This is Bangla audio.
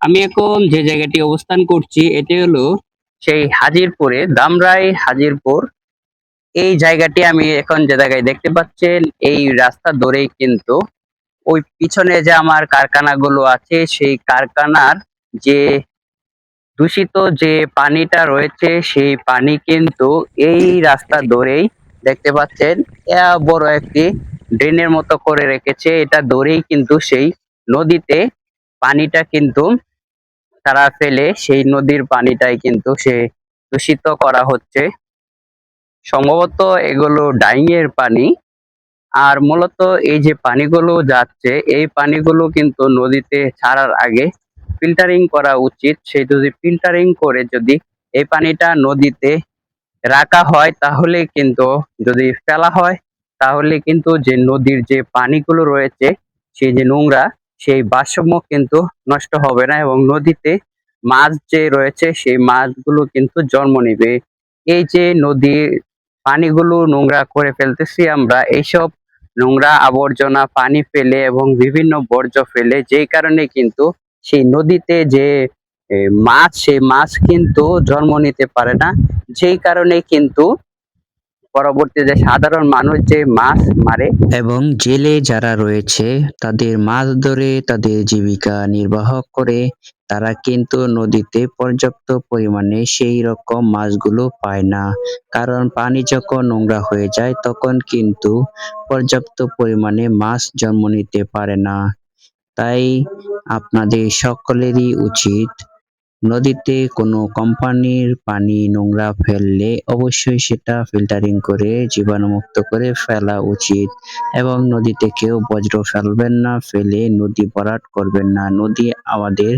আমি এখন যে জায়গাটি অবস্থান করছি, এটি হলো সেই হাজিরপুরে, দামরাই হাজিরপুর। এই জায়গাটি আমি এখন যে জায়গায় দেখতে পাচ্ছেন, এই রাস্তা ধরেই কিন্তু ওই পিছনে যে আমার কারখানাগুলো আছে, সেই কারখানার যে দূষিত যে পানিটা রয়েছে, সেই পানি কিন্তু এই রাস্তা ধরেই দেখতে পাচ্ছেন বড় একটি ড্রেনের মতো করে রেখেছে। এটা ধরেই কিন্তু সেই নদীতে পানিটা কিন্তু তারা ফেলে, সেই নদীর পানিটাই কিন্তু সে দূষিত করা হচ্ছে। সম্ভবত এগুলো ডাইং এর পানি। আর মূলত এই যে পানিগুলো যাচ্ছে, এই পানিগুলো কিন্তু নদীতে ছাড়ার আগে ফিল্টারিং করা উচিত। সেই যদি ফিল্টারিং করে যদি এই পানিটা নদীতে রাখা হয়, তাহলে কিন্তু যদি ফেলা হয়, তাহলে কিন্তু যে নদীর যে পানিগুলো রয়েছে, সেই যে নোংরা সেই ভারসাম্য কিন্তু নষ্ট হবে না এবং নদীতে মাছ যে রয়েছে, সেই মাছগুলো কিন্তু জন্ম নেবে। এই যে নদীর পানিগুলো নোংরা করে ফেলতেছি আমরা, এইসব নোংরা আবর্জনা পানি ফেলে এবং বিভিন্ন বর্জ্য ফেলে, যেই কারণে কিন্তু সেই নদীতে যে মাছ, সেই মাছ কিন্তু জন্ম নিতে পারে না। যেই কারণে কিন্তু পরবর্তীতে সাধারণ মানুষ যে মাছ মারে, এবং জেলে যারা রয়েছে, তাদের মাছ ধরে তাদের জীবিকা নির্বাহ করে, তারা কিন্তু নদীতে পর্যাপ্ত পরিমাণে সেই রকম মাছগুলো পায় না। কারণ পানি যখন নোংরা হয়ে যায়, তখন কিন্তু পর্যাপ্ত পরিমাণে মাছ জন্ম নিতে পারে না। তাই আপনাদের সকলেরই উচিত নদীতে কোনো কোম্পানির পানি নোংরা ফেললে অবশ্যই সেটা ফিল্টারিং করে জীবাণুমুক্ত করে ফেলা উচিত এবং নদীতে কেউ বজ্র ফেলবেন না, ফেলে নদী ভরাট করবেন না। নদী আমাদের